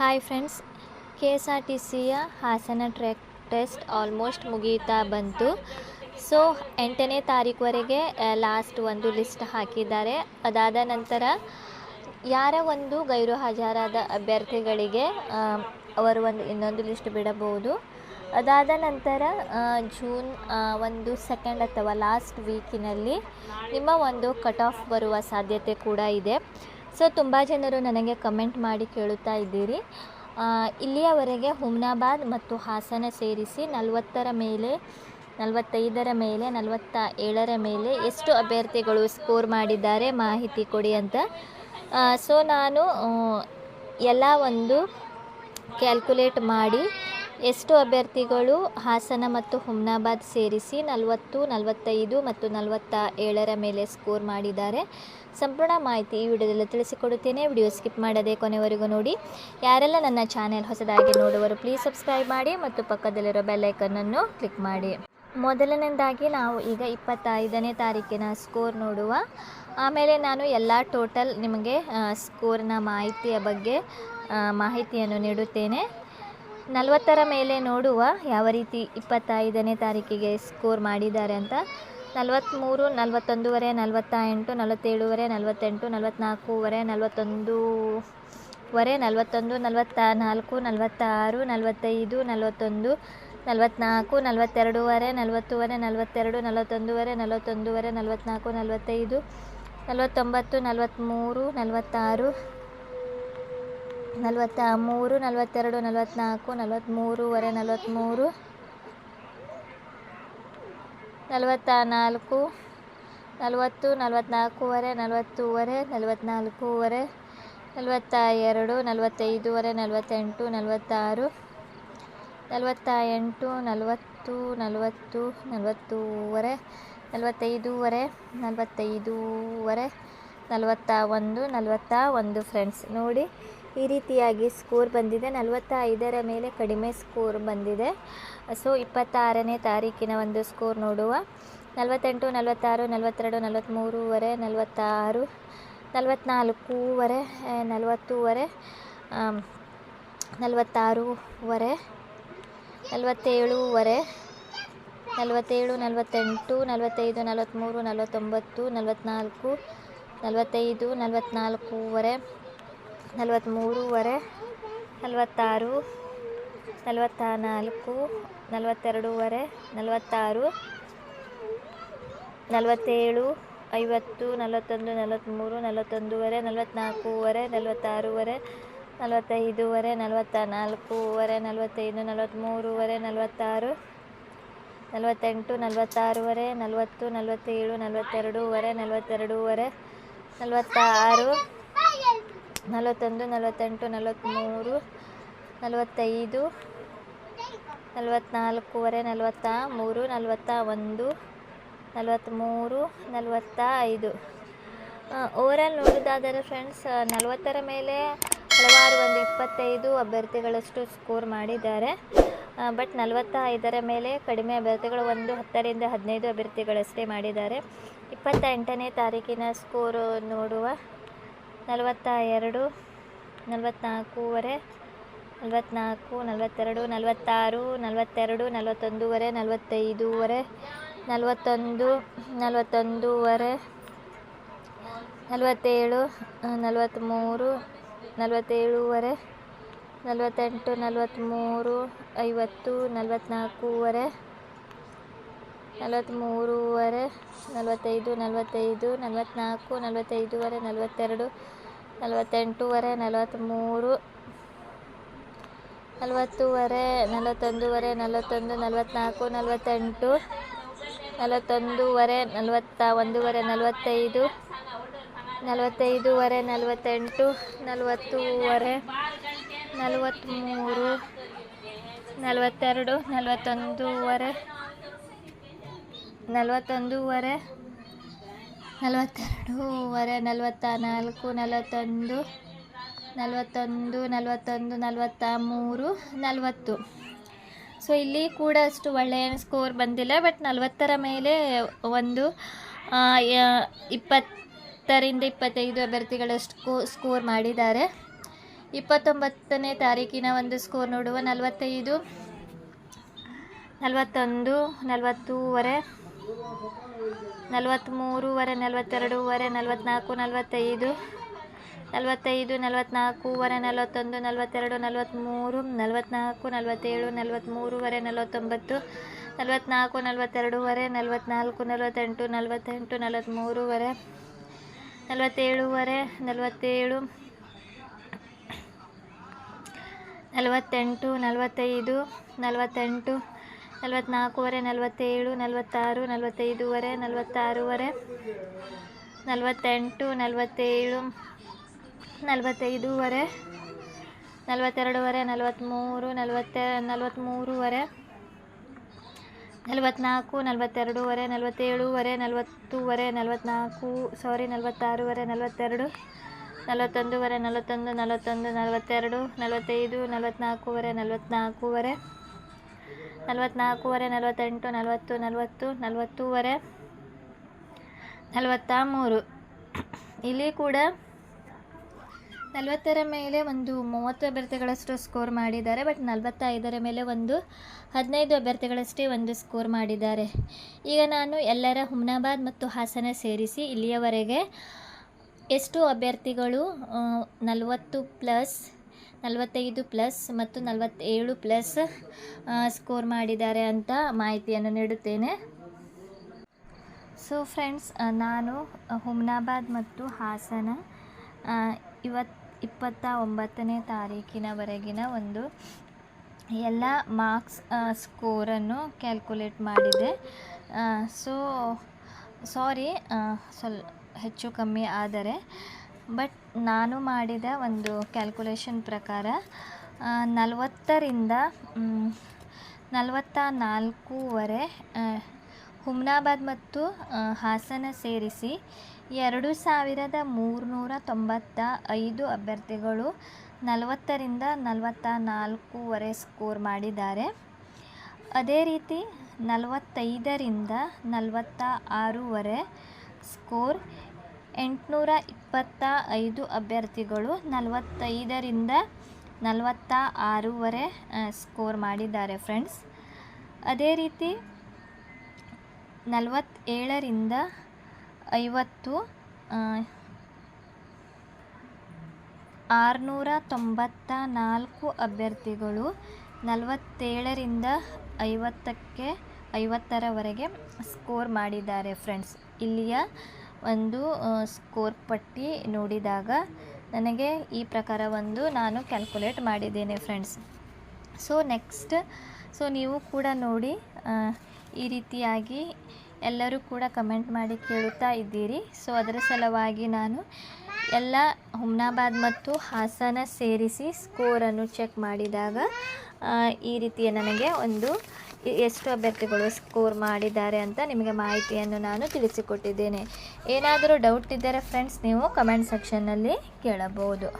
Hi friends K S R T ಸಿಯ Hassan track test almost ಮುಗೀತಾ ಬಂತು. ಸೊ ಎಂಟನೇ ತಾರೀಕುವರೆಗೆ ಲಾಸ್ಟ್ ಒಂದು ಲಿಸ್ಟ್ ಹಾಕಿದ್ದಾರೆ. ಅದಾದ ನಂತರ, ಯಾರ ಒಂದು ಗೈರು ಹಾಜರಾದ ಅಭ್ಯರ್ಥಿಗಳಿಗೆ ಅವರು ಒಂದು, ಇನ್ನೊಂದು ಲಿಸ್ಟ್ ಬಿಡಬಹುದು. ಅದಾದ ನಂತರ ಜೂನ್ ಒಂದು ಸೆಕೆಂಡ್ ಅಥವಾ ಲಾಸ್ಟ್ ವೀಕಿನಲ್ಲಿ ನಿಮ್ಮ ಒಂದು ಕಟ್ ಆಫ್ ಬರುವ ಸಾಧ್ಯತೆ ಕೂಡ ಇದೆ. ಸೊ ತುಂಬ ಜನರು ನನಗೆ ಕಮೆಂಟ್ ಮಾಡಿ ಕೇಳುತ್ತಾ ಇದ್ದೀರಿ. ಇಲ್ಲಿಯವರೆಗೆ ಹುಮ್ನಾಬಾದ್ ಮತ್ತು ಹಾಸನ ಸೇರಿಸಿ ನಲವತ್ತರ ಮೇಲೆ, ನಲವತ್ತೈದರ ಮೇಲೆ ನಲವತ್ತ ಏಳರ ಮೇಲೆ ಎಷ್ಟು ಅಭ್ಯರ್ಥಿಗಳು ಸ್ಕೋರ್ ಮಾಡಿದ್ದಾರೆ ಮಾಹಿತಿ ಕೊಡಿ ಅಂತ. ಸೊ ನಾನು ಎಲ್ಲ ಒಂದು ಕ್ಯಾಲ್ಕುಲೇಟ್ ಮಾಡಿ ಎಷ್ಟು ಅಭ್ಯರ್ಥಿಗಳು ಹಾಸನ ಮತ್ತು ಹುಮ್ನಾಬಾದ್ ಸೇರಿಸಿ ನಲವತ್ತು, ನಲವತ್ತೈದು ಮತ್ತು ನಲವತ್ತ ಏಳರ ಮೇಲೆ ಸ್ಕೋರ್ ಮಾಡಿದ್ದಾರೆ? ಸಂಪೂರ್ಣ ಮಾಹಿತಿ ಈ ವಿಡಿಯೋದಲ್ಲಿ ತಿಳಿಸಿಕೊಡುತ್ತೇನೆ. ವಿಡಿಯೋ ಸ್ಕಿಪ್ ಮಾಡದೆ ಕೊನೆವರೆಗೂ ನೋಡಿ. ಯಾರೆಲ್ಲ ನನ್ನ ಚಾನೆಲ್ ಹೊಸದಾಗಿ ನೋಡುವರು ಪ್ಲೀಸ್ ಸಬ್ಸ್ಕ್ರೈಬ್ ಮಾಡಿ ಮತ್ತು ಪಕ್ಕದಲ್ಲಿರೋ ಬೆಲ್ಲೈಕನ್ನನ್ನು ಕ್ಲಿಕ್ ಮಾಡಿ. ಮೊದಲನೇದಾಗಿ ನಾವು ಈಗ ಇಪ್ಪತ್ತೈದನೇ ತಾರೀಕಿನ ಸ್ಕೋರ್ ನೋಡುವ. ಆಮೇಲೆ ನಾನು ಎಲ್ಲ ಟೋಟಲ್ ನಿಮಗೆ ಸ್ಕೋರ್ನ ಮಾಹಿತಿಯ ಬಗ್ಗೆ ಮಾಹಿತಿಯನ್ನು ನೀಡುತ್ತೇನೆ. ನಲವತ್ತರ ಮೇಲೆ ನೋಡುವ ಯಾವ ರೀತಿ ಇಪ್ಪತ್ತೈದನೇ ತಾರೀಕಿಗೆ ಸ್ಕೋರ್ ಮಾಡಿದ್ದಾರೆ ಅಂತ. ನಲವತ್ತ್ಮೂರು ನಲವತ್ತೊಂದೂವರೆ ನಲವತ್ತ ಎಂಟು ನಲವತ್ತೇಳುವರೆ, ನಲವತ್ತೆಂಟು ನಲವತ್ತ್ನಾಲ್ಕೂವರೆ ನಲವತ್ತೊಂದೂವರೆ, ನಲವತ್ತೊಂದು ನಲವತ್ತ ನಾಲ್ಕು ನಲವತ್ತಾರು, ನಲವತ್ತೈದು, ನಲವತ್ತೊಂದು ನಲವತ್ತ್ನಾಲ್ಕು ನಲವತ್ತೆರಡೂವರೆ, ನಲವತ್ತೂವರೆ, ನಲವತ್ತೆರಡು, ನಲವತ್ತೊಂದುವರೆ ನಲವತ್ತೊಂದುವರೆ ನಲವತ್ತ್ನಾಲ್ಕು ನಲವತ್ತೈದು, ನಲವತ್ತೊಂಬತ್ತು ನಲವತ್ತ್ಮೂರು ನಲವತ್ತಾರು ನಲವತ್ತ ಮೂರು ನಲವತ್ತೆರಡು ನಲವತ್ತ್ನಾಲ್ಕು ನಲವತ್ತ್ಮೂರುವರೆ ನಲವತ್ತ್ಮೂರು ನಲವತ್ತ ನಾಲ್ಕು ನಲವತ್ತು ನಲವತ್ತ್ನಾಲ್ಕೂವರೆ ನಲವತ್ತೂವರೆ ನಲವತ್ತ್ನಾಲ್ಕೂವರೆ ನಲವತ್ತ ಎರಡು ನಲವತ್ತೈದುವರೆ, ನಲವತ್ತೆಂಟು, ನಲವತ್ತಾರು ನಲವತ್ತ ಎಂಟು ನಲವತ್ತು ನಲವತ್ತು, ನಲವತ್ತೂವರೆ, ನಲವತ್ತೈದೂವರೆ ನಲವತ್ತೈದೂವರೆ ನಲವತ್ತ ಒಂದು ನಲವತ್ತ ಒಂದು ಫ್ರೆಂಡ್ಸ್ ನೋಡಿ. ಈ ರೀತಿಯಾಗಿ ಸ್ಕೋರ್ ಬಂದಿದೆ. ನಲವತ್ತ ಐದರ ಮೇಲೆ ಕಡಿಮೆ ಸ್ಕೋರ್ ಬಂದಿದೆ. ಸೊ, ಇಪ್ಪತ್ತಾರನೇ ತಾರೀಕಿನ ಒಂದು ಸ್ಕೋರ್ ನೋಡುವ. ನಲವತ್ತೆಂಟು, ನಲವತ್ತಾರು, ನಲವತ್ತೆರಡು ನಲವತ್ತ್ಮೂರುವರೆ ನಲವತ್ತಾರು ನಲವತ್ತ್ನಾಲ್ಕೂವರೆ ನಲವತ್ತೂವರೆ ನಲವತ್ತಾರೂವರೆ, ನಲವತ್ತೇಳುವರೆ, ನಲವತ್ತೇಳು, ನಲವತ್ತೆಂಟು, ನಲವತ್ತೈದು ನಲವತ್ತ್ಮೂರು ನಲವತ್ತೊಂಬತ್ತು ನಲವತ್ತ್ನಾಲ್ಕು ನಲವತ್ತೈದು ನಲವತ್ತ್ನಾಲ್ಕೂವರೆ ನಲವತ್ತ್ಮೂರುವರೆ ನಲವತ್ತಾರು ನಲವತ್ತ ನಾಲ್ಕು ನಲವತ್ತೆರಡೂವರೆ, ನಲವತ್ತಾರು, ನಲವತ್ತೇಳು, ಐವತ್ತು, ನಲವತ್ತೊಂದು, ನಲವತ್ತ್ಮೂರು, ನಲವತ್ತೊಂದೂವರೆ ನಲವತ್ತ್ನಾಲ್ಕೂವರೆ ನಲವತ್ತಾರೂವರೆ, ನಲವತ್ತೈದೂವರೆ ನಲವತ್ತ ನಾಲ್ಕೂವರೆ ನಲವತ್ತೈದು ನಲವತ್ತ್ಮೂರುವರೆ ನಲವತ್ತಾರು, ನಲವತ್ತೆಂಟು, ನಲವತ್ತಾರೂವರೆ, ನಲವತ್ತು, ನಲವತ್ತೇಳು, ನಲವತ್ತೆರಡೂವರೆ ನಲವತ್ತೆರಡೂವರೆ ನಲವತ್ತ ಆರು ನಲವತ್ತೊಂದು, ನಲವತ್ತೆಂಟು, ನಲವತ್ತ್ಮೂರು, ನಲವತ್ತೈದು ನಲವತ್ತ್ನಾಲ್ಕೂವರೆ ನಲವತ್ತ ಮೂರು ನಲವತ್ತ ಒಂದು ನಲವತ್ತ್ಮೂರು ನಲವತ್ತ ಐದು ಓವರಾಲ್ ನೋಡೋದಾದರೆ ಫ್ರೆಂಡ್ಸ್ ನಲವತ್ತರ ಮೇಲೆ ಹಲವಾರು ಒಂದು ಇಪ್ಪತ್ತೈದು ಅಭ್ಯರ್ಥಿಗಳಷ್ಟು ಸ್ಕೋರ್ ಮಾಡಿದ್ದಾರೆ. ಬಟ್ ನಲವತ್ತ ಐದರ ಮೇಲೆ ಕಡಿಮೆ ಅಭ್ಯರ್ಥಿಗಳು ಒಂದು ಹತ್ತರಿಂದ ಹದಿನೈದು ಅಭ್ಯರ್ಥಿಗಳಷ್ಟೇ ಮಾಡಿದ್ದಾರೆ. ಇಪ್ಪತ್ತ ಎಂಟನೇ ತಾರೀಕಿನ ಸ್ಕೋರು ನೋಡುವ ನಲವತ್ತ ಎರಡು ನಲವತ್ತ್ನಾಲ್ಕೂವರೆ ನಲವತ್ತ್ನಾಲ್ಕು ನಲವತ್ತೆರಡು, ನಲವತ್ತಾರು, ನಲವತ್ತೆರಡು, ನಲವತ್ತೊಂದೂವರೆ, ನಲವತ್ತೈದೂವರೆ, ನಲವತ್ತೊಂದು, ನಲವತ್ತೊಂದೂವರೆ, ನಲವತ್ತೇಳು, ನಲವತ್ತ್ಮೂರು, ನಲವತ್ತೇಳೂವರೆ, ನಲವತ್ತೆಂಟು, ನಲವತ್ತ್ಮೂರು, ಐವತ್ತು, ನಲವತ್ತ್ನಾಲ್ಕೂವರೆ, ನಲವತ್ತ್ಮೂರುವರೆ, ನಲವತ್ತೈದು ನಲವತ್ತೈದು, ನಲವತ್ತ್ನಾಲ್ಕು, ನಲವತ್ತೈದೂವರೆ, ನಲವತ್ತೆರಡು ನಲವತ್ತೆಂಟೂವರೆ, ನಲವತ್ತ್ಮೂರು, ನಲವತ್ತೂವರೆ, ನಲವತ್ತೊಂದೂವರೆ, ನಲವತ್ತೊಂದು, ನಲವತ್ತ್ನಾಲ್ಕು, ನಲವತ್ತೆಂಟು, ನಲವತ್ತೊಂದೂವರೆ, ನಲವತ್ತ, ಒಂದೂವರೆ, ನಲವತ್ತೈದು, ನಲವತ್ತೈದೂವರೆ, ನಲವತ್ತೆಂಟು, ನಲವತ್ತೂವರೆ, ನಲವತ್ತ್ಮೂರು, ನಲವತ್ತೆರಡು, ನಲವತ್ತೊಂದೂವರೆ ನಲವತ್ತೊಂದೂವರೆ ನಲವತ್ತೆರಡೂವರೆ ನಲವತ್ತ ನಾಲ್ಕು ನಲವತ್ತೊಂದು ನಲವತ್ತೊಂದು ನಲವತ್ತೊಂದು ನಲವತ್ತ ಮೂರು ನಲವತ್ತು. ಸೊ ಇಲ್ಲಿ ಕೂಡ ಅಷ್ಟು ಒಳ್ಳೆಯ ಸ್ಕೋರ್ ಬಂದಿಲ್ಲ ಬಟ್ ನಲವತ್ತರ ಮೇಲೆ ಒಂದು ಇಪ್ಪತ್ತರಿಂದ ಇಪ್ಪತ್ತೈದು ಅಭ್ಯರ್ಥಿಗಳಷ್ಟು ಸ್ಕೋರ್ ಮಾಡಿದ್ದಾರೆ. ಇಪ್ಪತ್ತೊಂಬತ್ತನೇ ತಾರೀಕಿನ ಒಂದು ಸ್ಕೋರ್ ನೋಡುವ, ನಲವತ್ತೈದು, ನಲವತ್ತೊಂದು, ನಲವತ್ತೂವರೆ ನಲವತ್ತ್ಮೂರುವರೆ ನಲವತ್ತೆರಡೂವರೆ ನಲವತ್ತ್ನಾಲ್ಕು ನಲವತ್ತೈದು ನಲವತ್ತೈದು ನಲವತ್ತ್ನಾಲ್ಕೂವರೆ ನಲವತ್ತೊಂದು, ನಲವತ್ತೆರಡು ನಲವತ್ತ್ಮೂರು ನಲವತ್ತ್ನಾಲ್ಕು ನಲವತ್ತೇಳು ನಲವತ್ತ್ಮೂರುವರೆ ನಲವತ್ತೊಂಬತ್ತು ನಲವತ್ತ್ನಾಲ್ಕು ನಲವತ್ತೆರಡೂವರೆ ನಲವತ್ತ್ನಾಲ್ಕು ನಲವತ್ತೆಂಟು ನಲವತ್ತೆಂಟು ನಲವತ್ತ್ಮೂರುವರೆ ನಲವತ್ತೇಳುವರೆ, ನಲವತ್ತೇಳು, ನಲವತ್ತೆಂಟು, ನಲವತ್ತೈದು, ನಲವತ್ತೆಂಟು ನಲವತ್ತ್ನಾಲ್ಕೂವರೆ ನಲವತ್ತೇಳು, ನಲವತ್ತಾರು, ನಲವತ್ತೈದೂವರೆ, ನಲವತ್ತಾರೂವರೆ, ನಲವತ್ತೆಂಟು, ನಲವತ್ತೇಳು, ನಲವತ್ತೈದೂವರೆ, ನಲವತ್ತೆರಡೂವರೆ ನಲವತ್ತ್ಮೂರು ನಲವತ್ತೆ ನಲವತ್ತ್ಮೂರುವರೆ ನಲವತ್ತ್ನಾಲ್ಕು ನಲವತ್ತೆರಡೂವರೆ, ನಲವತ್ತೇಳೂವರೆ, ನಲವತ್ತೂವರೆ ನಲವತ್ತ್ನಾಲ್ಕು ಸಾರಿ, ನಲವತ್ತಾರೂವರೆ, ನಲವತ್ತೆರಡು, ನಲವತ್ತೊಂದೂವರೆ, ನಲವತ್ತೊಂದು ನಲವತ್ತೊಂದು, ನಲವತ್ತೆರಡು, ನಲವತ್ತೈದು ನಲವತ್ತ್ನಾಲ್ಕೂವರೆ ನಲವತ್ತ್ನಾಲ್ಕೂವರೆ ನಲವತ್ತ್ನಾಲ್ಕೂವರೆ ನಲವತ್ತೆಂಟು, ನಲವತ್ತು ನಲವತ್ತು, ನಲವತ್ತೂವರೆ ನಲವತ್ತ ಮೂರು ಇಲ್ಲಿ ಕೂಡ ನಲವತ್ತರ ಮೇಲೆ ಒಂದು ಮೂವತ್ತು ಅಭ್ಯರ್ಥಿಗಳಷ್ಟು ಸ್ಕೋರ್ ಮಾಡಿದ್ದಾರೆ ಬಟ್ ನಲವತ್ತೈದರ ಮೇಲೆ ಒಂದು ಹದಿನೈದು ಅಭ್ಯರ್ಥಿಗಳಷ್ಟೇ ಒಂದು ಸ್ಕೋರ್ ಮಾಡಿದ್ದಾರೆ. ಈಗ ನಾನು ಎಲ್ಲರ ಹುಮ್ನಾಬಾದ್ ಮತ್ತು ಹಾಸನ ಸೇರಿಸಿ ಇಲ್ಲಿಯವರೆಗೆ ಎಷ್ಟು ಅಭ್ಯರ್ಥಿಗಳು ನಲವತ್ತು ಪ್ಲಸ್ ನಲವತ್ತೈದು ಪ್ಲಸ್ ಮತ್ತು ನಲವತ್ತೇಳು ಪ್ಲಸ್ ಸ್ಕೋರ್ ಮಾಡಿದ್ದಾರೆ ಅಂತ ಮಾಹಿತಿಯನ್ನು ನೀಡುತ್ತೇನೆ. ಸೊ ಫ್ರೆಂಡ್ಸ್ ನಾನು ಹುಮ್ನಾಬಾದ್ ಮತ್ತು ಹಾಸನ ಇವತ್ತು ಇಪ್ಪತ್ತ ಒಂಬತ್ತನೇ ತಾರೀಕಿನವರೆಗಿನ ಒಂದು ಎಲ್ಲ ಮಾರ್ಕ್ಸ್ ಸ್ಕೋರನ್ನು ಕ್ಯಾಲ್ಕುಲೇಟ್ ಮಾಡಿದೆ. ಸೊ ಸಾರಿ ಸ್ವಲ್ಪ ಹೆಚ್ಚು ಕಮ್ಮಿ ಆದರೆ ಬಟ್ ನಾನು ಮಾಡಿದ ಒಂದು ಕ್ಯಾಲ್ಕುಲೇಷನ್ ಪ್ರಕಾರ ನಲವತ್ತರಿಂದ ನಲವತ್ತ ನಾಲ್ಕೂವರೆ ಹುಮ್ನಾಬಾದ್ ಮತ್ತು ಹಾಸನ ಸೇರಿಸಿ ಎರಡು ಸಾವಿರದ ಮೂರುನೂರ ತೊಂಬತ್ತ ಐದು ಅಭ್ಯರ್ಥಿಗಳು ನಲವತ್ತರಿಂದ ನಲವತ್ತ ನಾಲ್ಕೂವರೆ ಸ್ಕೋರ್ ಮಾಡಿದ್ದಾರೆ. ಅದೇ ರೀತಿ ನಲವತ್ತೈದರಿಂದ ನಲವತ್ತ ಆರೂವರೆ ಸ್ಕೋರ್ ಎಂಟುನೂರ ಇಪ್ಪತ್ತ ಐದು ಅಭ್ಯರ್ಥಿಗಳು ನಲವತ್ತೈದರಿಂದ ನಲವತ್ತ ಆರೂವರೆ ಸ್ಕೋರ್ ಮಾಡಿದ್ದಾರೆ ಫ್ರೆಂಡ್ಸ್ ಅದೇ ರೀತಿ ನಲವತ್ತೇಳರಿಂದ ಐವತ್ತು ಆರುನೂರ ತೊಂಬತ್ತ ನಾಲ್ಕು ಅಭ್ಯರ್ಥಿಗಳು ನಲವತ್ತೇಳರಿಂದ ಐವತ್ತಕ್ಕೆ, ಐವತ್ತರವರೆಗೆ ಸ್ಕೋರ್ ಮಾಡಿದ್ದಾರೆ ಫ್ರೆಂಡ್ಸ್ ಇಲ್ಲಿಯ ಒಂದು ಸ್ಕೋರ್ ಪಟ್ಟಿ ನೋಡಿದಾಗ ನನಗೆ ಈ ಪ್ರಕಾರ ಒಂದು ನಾನು ಕ್ಯಾಲ್ಕುಲೇಟ್ ಮಾಡಿದ್ದೇನೆ ಫ್ರೆಂಡ್ಸ್ ಸೊ ನೆಕ್ಸ್ಟ್ ಸೊ ನೀವು ಕೂಡ ನೋಡಿ ಈ ರೀತಿಯಾಗಿ ಎಲ್ಲರೂ ಕೂಡ ಕಮೆಂಟ್ ಮಾಡಿ ಕೇಳುತ್ತಾ ಇದ್ದೀರಿ. ಸೊ ಅದರ ಸಲುವಾಗಿ ನಾನು ಎಲ್ಲ ಹುಮ್ನಾಬಾದ್ ಮತ್ತು ಹಾಸನ ಸೇರಿಸಿ ಸ್ಕೋರನ್ನು ಚೆಕ್ ಮಾಡಿದಾಗ ಈ ರೀತಿಯ ನನಗೆ ಒಂದು ಎಷ್ಟು ಅಭ್ಯರ್ಥಿಗಳು ಸ್ಕೋರ್ ಮಾಡಿದ್ದಾರೆ ಅಂತ ನಿಮಗೆ ಮಾಹಿತಿಯನ್ನು ನಾನು ತಿಳಿಸಿಕೊಟ್ಟಿದ್ದೇನೆ. ಏನಾದರೂ ಡೌಟ್ ಇದ್ದರೆ ಫ್ರೆಂಡ್ಸ್ ನೀವು ಕಮೆಂಟ್ ಸೆಕ್ಷನ್ನಲ್ಲಿ ಕೇಳಬಹುದು.